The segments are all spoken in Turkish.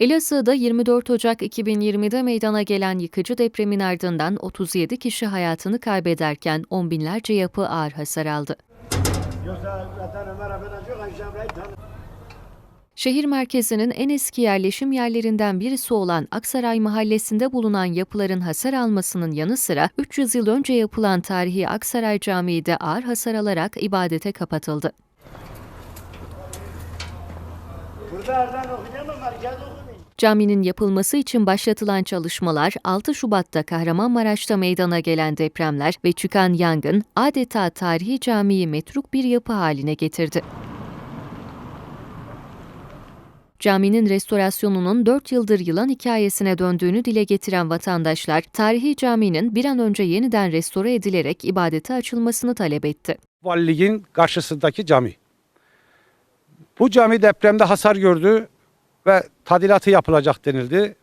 Elazığ'da 24 Ocak 2020'de meydana gelen yıkıcı depremin ardından 37 kişi hayatını kaybederken on binlerce yapı ağır hasar aldı. Şehir merkezinin en eski yerleşim yerlerinden birisi olan Aksaray Mahallesi'nde bulunan yapıların hasar almasının yanı sıra 300 yıl önce yapılan tarihi Aksaray Camii de ağır hasar alarak ibadete kapatıldı. Burada Erden okuyacağım ama merkez okumayayım. Caminin yapılması için başlatılan çalışmalar 6 Şubat'ta Kahramanmaraş'ta meydana gelen depremler ve çıkan yangın adeta tarihi camiyi metruk bir yapı haline getirdi. Caminin restorasyonunun 4 yıldır yılan hikayesine döndüğünü dile getiren vatandaşlar, tarihi caminin bir an önce yeniden restore edilerek ibadete açılmasını talep etti. Valiliğin karşısındaki cami. Bu cami depremde hasar gördü ve tadilatı yapılacak denildi.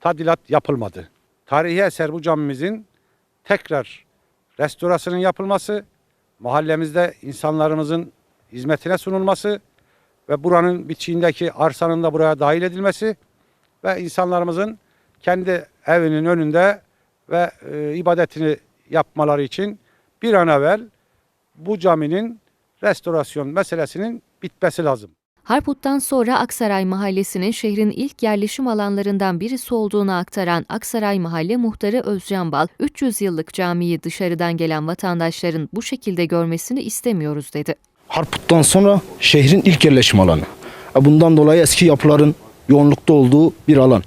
Tadilat yapılmadı. Tarihi eser bu camimizin tekrar restorasının yapılması, mahallemizde insanlarımızın hizmetine sunulması ve buranın bitişiğindeki arsanın da buraya dahil edilmesi ve insanlarımızın kendi evinin önünde ve e, ibadetini yapmaları için bir an evvel bu caminin restorasyon meselesinin bitmesi lazım. Harput'tan sonra Aksaray Mahallesi'nin şehrin ilk yerleşim alanlarından birisi olduğunu aktaran Aksaray Mahalle Muhtarı Özcan Bal, 300 yıllık camiyi dışarıdan gelen vatandaşların bu şekilde görmesini istemiyoruz dedi. Harput'tan sonra şehrin ilk yerleşim alanı. E, Bundan dolayı eski yapıların yoğunlukta olduğu bir alan.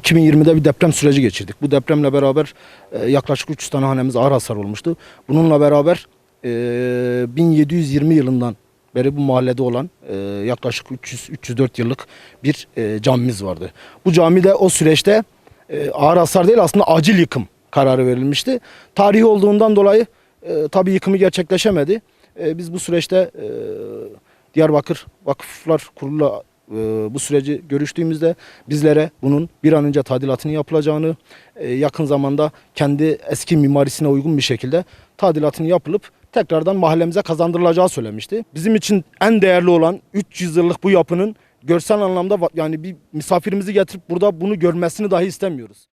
2020'de bir deprem süreci geçirdik. Bu depremle beraber e, yaklaşık 300 tane hanemiz ağır hasar olmuştu. Bununla beraber e, 1720 yılından beri bu mahallede olan e, yaklaşık 300-304 yıllık bir e, camimiz vardı. Bu cami de o süreçte e, ağır hasar değil aslında acil yıkım kararı verilmişti. Tarihi olduğundan dolayı e, tabii yıkımı gerçekleşemedi. E, biz bu süreçte e, Diyarbakır Vakıflar Kurulu'la e, bu süreci görüştüğümüzde bizlere bunun bir an önce tadilatını yapılacağını, e, yakın zamanda kendi eski mimarisine uygun bir şekilde tadilatını yapılıp tekrardan mahallemize kazandırılacağı söylemişti. Bizim için en değerli olan 300 yıllık bu yapının görsel anlamda yani bir misafirimizi getirip burada bunu görmesini dahi istemiyoruz.